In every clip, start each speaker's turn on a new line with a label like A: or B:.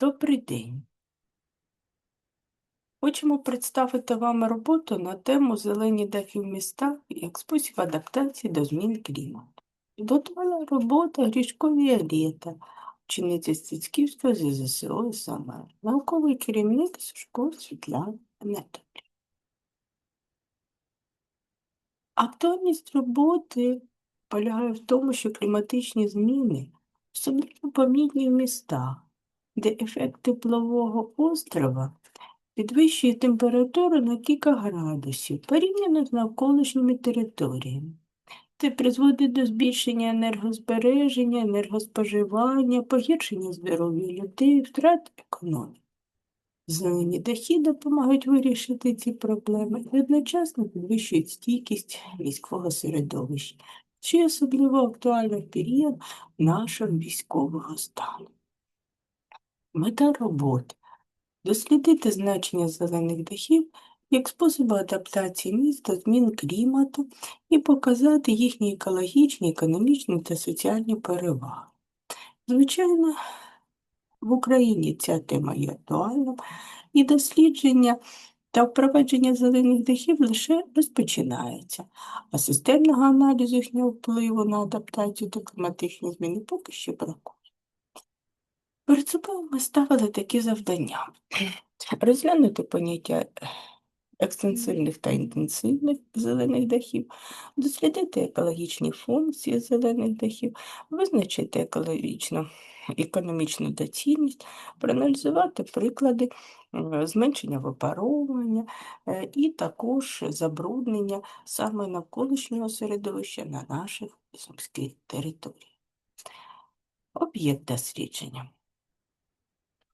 A: Добрий день. Хочемо представити вам роботу на тему зелені дахи в містах як спосіб адаптації до змін клімату. Підготувала робота Грішко Віолета, учениця Стецьківського ЗЗСО СМР, науковий керівник Сушко Світлана Анатолій. Актуальність роботи полягає в тому, що кліматичні зміни особливо помітні в містах, де ефект теплового острова підвищує температуру на кілька градусів порівняно з навколишніми територіями. Це призводить до збільшення енергозбереження, енергоспоживання, погіршення здоров'я людей, втрат економіки. Зелені дахи допомагають вирішити ці проблеми і одночасно підвищують стійкість міського середовища, що особливо актуально в період нашого військового стану. Мета роботи дослідити значення зелених дахів як способу адаптації міст до змін клімату і показати їхні екологічні, економічні та соціальні переваги. Звичайно, в Україні ця тема є актуальна, і дослідження та впровадження зелених дахів лише розпочинається, а системного аналізу їхнього впливу на адаптацію до кліматичних змін поки що бракує. Перед собою ми ставили такі завдання: розглянути поняття екстенсивних та інтенсивних зелених дахів, дослідити екологічні функції зелених дахів, визначити екологічну економічну доцільність, проаналізувати приклади е, зменшення випаровування е, і також забруднення саме навколишнього середовища на наших сумських територіях. Об'єкт дослідження.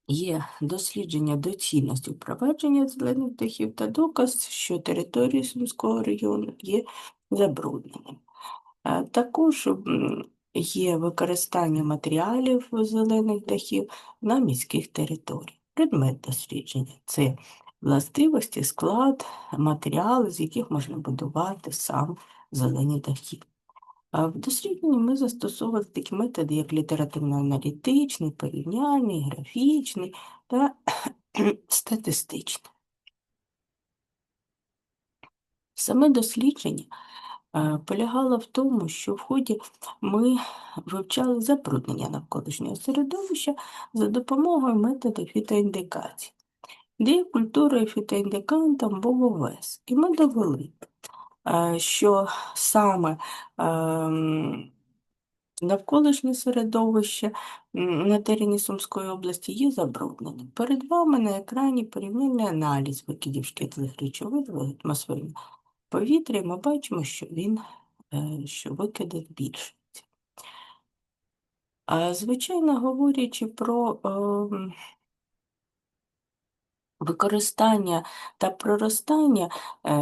A: Є дослідження доцільності впровадження зелених дахів та доказ, що територія Сумського району є забрудненим. Також є використання матеріалів зелених дахів на міських територіях. Предмет дослідження це властивості, склад, матеріали, з яких можна будувати сам зелені дахи. В дослідженні ми застосовували такі методи, як літературно-аналітичний, порівняльний, графічний та статистичний. Саме дослідження полягало в тому, що в ході ми вивчали забруднення навколишнього середовища за допомогою методу фітоіндикації, де культурою фітоіндикантом був овес. І ми довели, що саме ем, навколишнє середовище на терені Сумської області є забрудненим. Перед вами на екрані порівняльний аналіз викидів шкідливих речовин в атмосферне повітря, ми бачимо, що він е, що викиди збільшуються. Звичайно, говорячи про ем, використання та проростання е,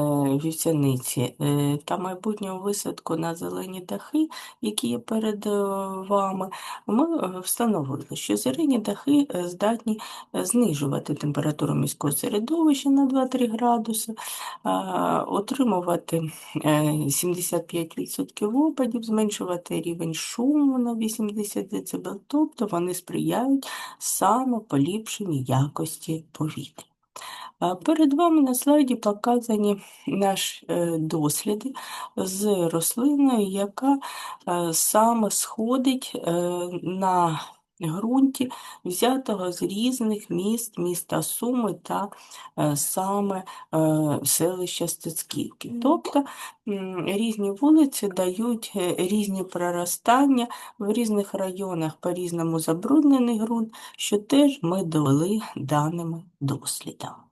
A: вівсяниці е, та майбутнього висадку на зелені дахи, які є перед е, вами, ми е, встановили, що зелені дахи е, здатні е, знижувати температуру міського середовища на 2-3 градуси, отримувати е, 75% опадів, зменшувати рівень шуму на 80 дБ, тобто вони сприяють саме поліпшенню якості повітря. Перед вами на слайді показані наші е, досліди з рослиною, яка е, саме сходить е, на ґрунті, взятого з різних міст, міста Суми та саме селища Стецьківки. Тобто різні вулиці дають різні проростання в різних районах по-різному забруднений ґрунт, що теж ми довели даними дослідами.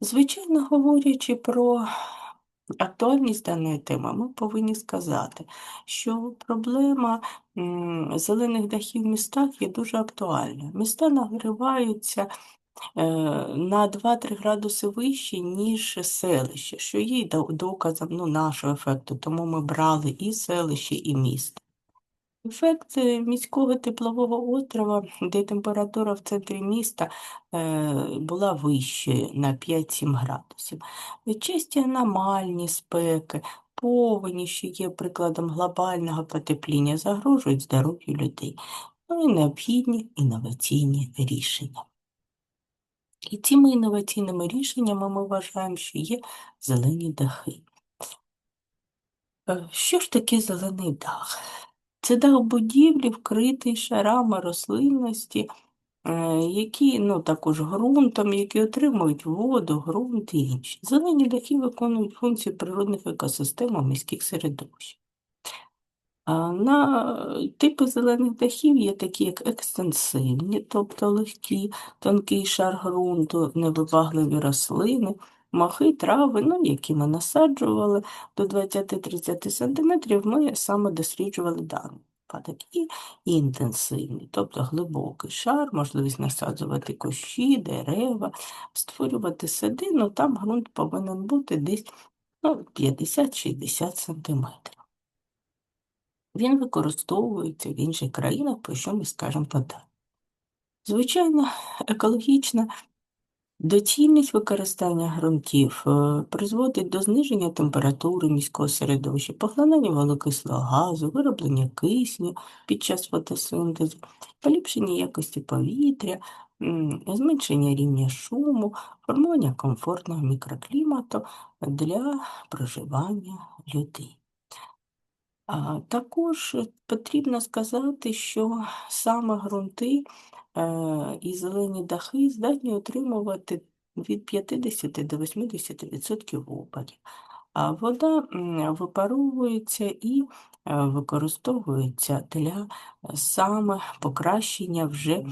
A: Звичайно, говорячи про актуальність даної теми, ми повинні сказати, що проблема зелених дахів в містах є дуже актуальна. Міста нагріваються е, на 2-3 градуси вище, ніж селище, що є доказом ну, нашого ефекту, тому ми брали і селище, і місто. Ефект е, міського теплового острова, де температура в центрі міста е, була вищою на 5-7 градусів. Часті аномальні спеки, повені, що є прикладом глобального потепління, загрожують здоров'ю людей. ну і необхідні інноваційні рішення. І цими інноваційними рішеннями ми вважаємо, що є зелені дахи. Е, що ж таке зелений дах? Це дах будівлі, вкритий шарами рослинності, е, які ну, також ґрунтом, які отримують воду, ґрунт і інші. Зелені дахи виконують функції природних екосистем у міських середовищах. На типи зелених дахів є такі, як екстенсивні, тобто легкі, тонкий шар ґрунту, невибагливі рослини, махи, трави, ну, які ми насаджували до 20-30 см, ми саме досліджували випадок. І інтенсивні, тобто глибокий шар, можливість насаджувати кущі, дерева, створювати сади, ну там ґрунт повинен бути десь ну, 50-60 см. Він використовується в інших країнах, про що ми скажемо подалі. Звичайно, екологічна доцільність використання ґрунтів е, призводить до зниження температури міського середовища, поглинання вуглекислого газу, вироблення кисню під час фотосинтезу, поліпшення якості повітря, зменшення рівня шуму, формування комфортного мікроклімату для проживання людей. Також потрібно сказати, що саме ґрунти е, і зелені дахи здатні отримувати від 50 до 80% опадів, а вода випаровується і е, використовується для саме покращення вже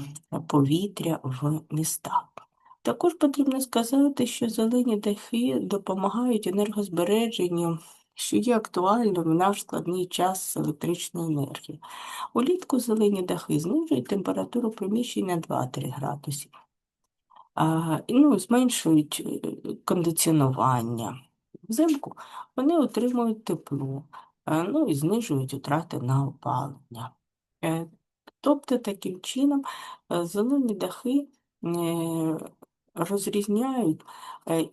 A: повітря в містах. Також потрібно сказати, що зелені дахи допомагають енергозбереженню що є актуальним в наш складний час електричної енергії. Улітку зелені дахи знижують температуру приміщення 2-3 градуси, а, ну, зменшують е, кондиціонування. Взимку вони отримують тепло, ну і знижують втрати на опалення. Е, тобто, таким чином, е, зелені дахи розрізняють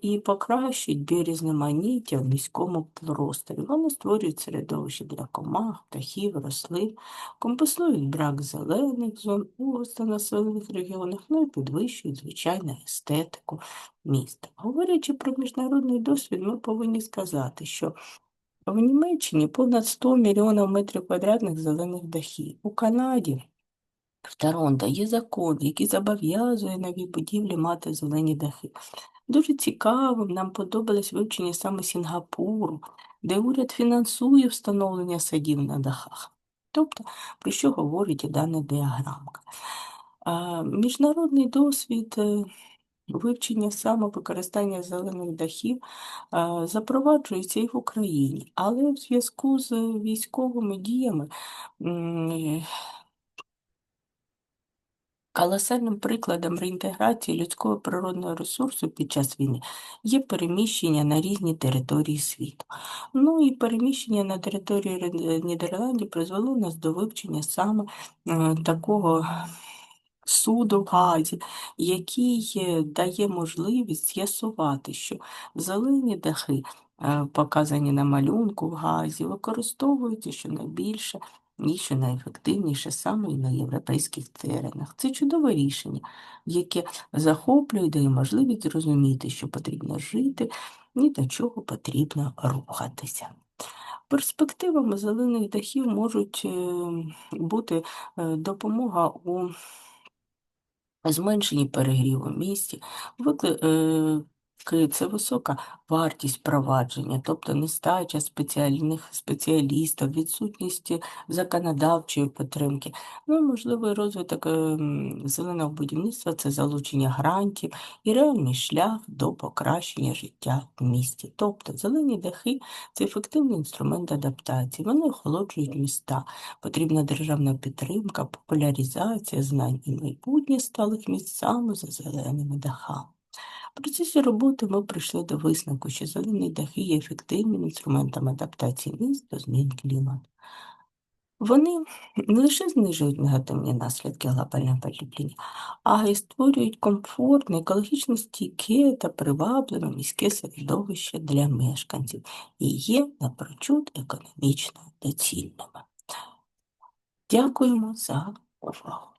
A: і покращують біорізноманіття в міському просторі. Вони створюють середовище для комах, птахів, рослин, компенсують брак зелених зон у густонаселених регіонах, ну і підвищують звичайну естетику міста. Говорячи про міжнародний досвід, ми повинні сказати, що в Німеччині понад 100 мільйонів метрів квадратних зелених дахів. У Канаді в Торонто є закон, який зобов'язує нові будівлі мати зелені дахи. Дуже цікавим нам подобалось вивчення саме Сінгапуру, де уряд фінансує встановлення садів на дахах. Тобто, про що говорить дана діаграмка. Міжнародний досвід е, вивчення саме використання зелених дахів запроваджується і в Україні, але в зв'язку з військовими діями Колосальним прикладом реінтеграції людського природного ресурсу під час війни є переміщення на різні території світу. Ну і переміщення на території Нідерландів призвело нас до вивчення саме е, такого суду газі, який е, дає можливість з'ясувати, що зелені дахи, е, показані на малюнку в газі, використовуються щонайбільше що найефективніше саме і на європейських теренах. Це чудове рішення, яке захоплює, дає можливість зрозуміти, що потрібно жити і до чого потрібно рухатися. Перспективами зелених дахів можуть е, бути е, допомога у зменшенні перегріву в місті, викли... Це висока вартість провадження, тобто нестача спеціальних спеціалістів, відсутність законодавчої підтримки. Ну можливий розвиток ем, зеленого будівництва це залучення грантів і реальний шлях до покращення життя в місті. Тобто зелені дахи це ефективний інструмент адаптації. Вони охолоджують міста. Потрібна державна підтримка, популяризація знань і майбутнє сталих міст саме за зеленими дахами. В процесі роботи ми прийшли до висновку, що зелені дахи є ефективним інструментом адаптації міст до змін клімату. Вони не лише знижують негативні наслідки глобального потепління, а й створюють комфортне, екологічно стійке та привабливе міське середовище для мешканців і є напрочуд економічно доцільними. Дякуємо за увагу.